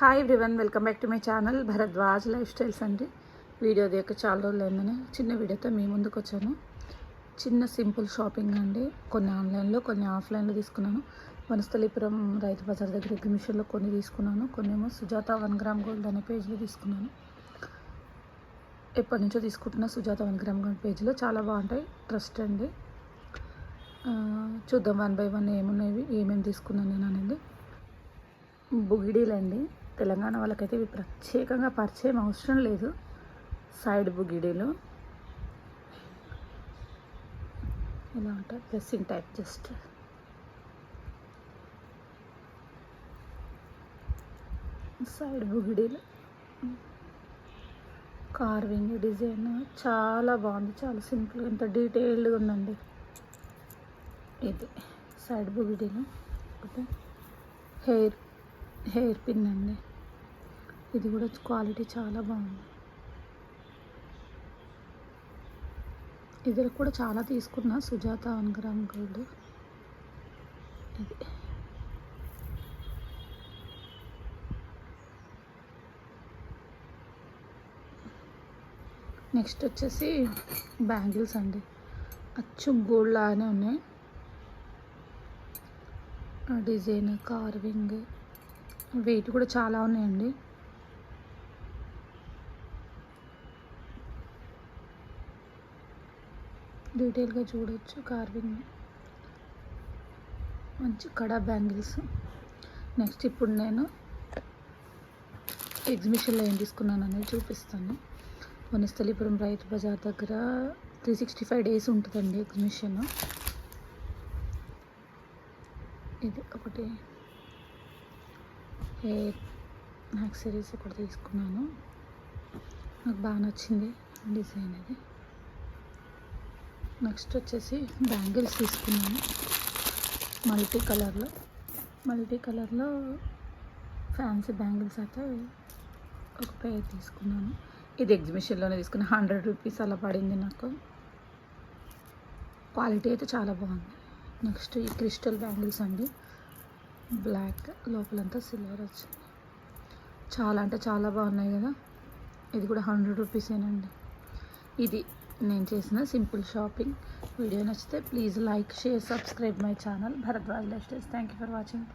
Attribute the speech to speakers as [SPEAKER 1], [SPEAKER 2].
[SPEAKER 1] Hi everyone welcome back to my channel Bharadwaj lifestyles అండి video దేక చాలా రోజులు అయిందని చిన్న వీడియోతో మీ ముందుకు వచ్చాను. చిన్న సింపుల్ షాపింగ్ అండి. కొన్ని ఆన్లైన్లో కొన్ని ఆఫ్లైన్లో తీసుకున్నాను. వనస్థలీపురం రైతు బజార్ దగ్గర ఎగ్జిబిషన్లో కొన్ని తీసుకున్నాను. కొన్ని ఏమో సుజాత వన్ గ్రామ్ గోల్డ్ అనే పేజ్లో తీసుకున్నాను. ఎప్పటి నుంచో తీసుకుంటున్న సుజాత వన్ గ్రామ్ గోల్డ్ పేజ్లో చాలా బాగుంటాయి. ట్రస్ట్ అండి. చూద్దాం వన్ బై వన్ ఏమున్నాయి ఏమేమి తీసుకున్నాను నేను అనేది. బుగిడీలండి తెలంగాణ వాళ్ళకైతే ఇవి ప్రత్యేకంగా పరిచయం అవసరం లేదు. సైడ్ బుగిడీలు. ఇలా ఉంటాయి ప్రెస్సింగ్ టైప్ జస్ట్. సైడ్ బుగిడీలు. కార్వింగ్ డిజైన్ చాలా బాగుంది. చాలా సింపుల్ ఇంత డీటెయిల్డ్గా ఉందండి. ఇది సైడ్ బుగిడీలు. హెయిర్ హెయిర్ పిన్ అండి. ఇది కూడా క్వాలిటీ చాలా బాగుంది. ఇది కూడా చాలా తీసుకున్నా సుజాత వన్ గ్రామ్ గోల్డ్. ఇది. నెక్స్ట్ వచ్చేసి బ్యాంగిల్స్ అండి. అచ్చు గోల్డ్ లాగానే ఉన్నాయి. డిజైన్ కార్వింగ్ వెయిట్ కూడా చాలా ఉన్నాయండి. డీటెయిల్గా చూడొచ్చు. కార్వింగ్ మంచి కడా బ్యాంగిల్స్. నెక్స్ట్ ఇప్పుడు నేను ఎగ్జిబిషన్లో ఏం తీసుకున్నాను అనేది చూపిస్తాను. వనస్థలీపురం రైతు బజార్ దగ్గర త్రీ సిక్స్టీ ఫైవ్ డేస్ ఉంటుందండి ఎగ్జిబిషన్. ఇది ఒకటి. హెయిర్ యాక్సరీస్ ఒకటి తీసుకున్నాను. నాకు బాగా నచ్చింది డిజైన్ ఇది. నెక్స్ట్ వచ్చేసి బ్యాంగిల్స్ తీసుకున్నాను. మల్టీ కలర్లో. మల్టీ కలర్లో ఫ్యాన్సీ బ్యాంగిల్స్ అయితే ఒక పేర్ తీసుకున్నాను. ఇది ఎగ్జిబిషన్లోనే తీసుకున్న హండ్రెడ్ రూపీస్ అలా పడింది నాకు. క్వాలిటీ అయితే చాలా బాగుంది. నెక్స్ట్ ఈ క్రిస్టల్ బ్యాంగిల్స్ అండి. బ్లాక్ లోపలంతా సిల్వర్ వచ్చింది. చాలా అంటే చాలా బాగున్నాయి కదా. ఇది కూడా హండ్రెడ్ రూపీసేనండి. ఇది నేను చేసిన సింపుల్ షాపింగ్ వీడియో నచ్చితే please like share subscribe my channel. Bharadwaj lifestyles thank you for watching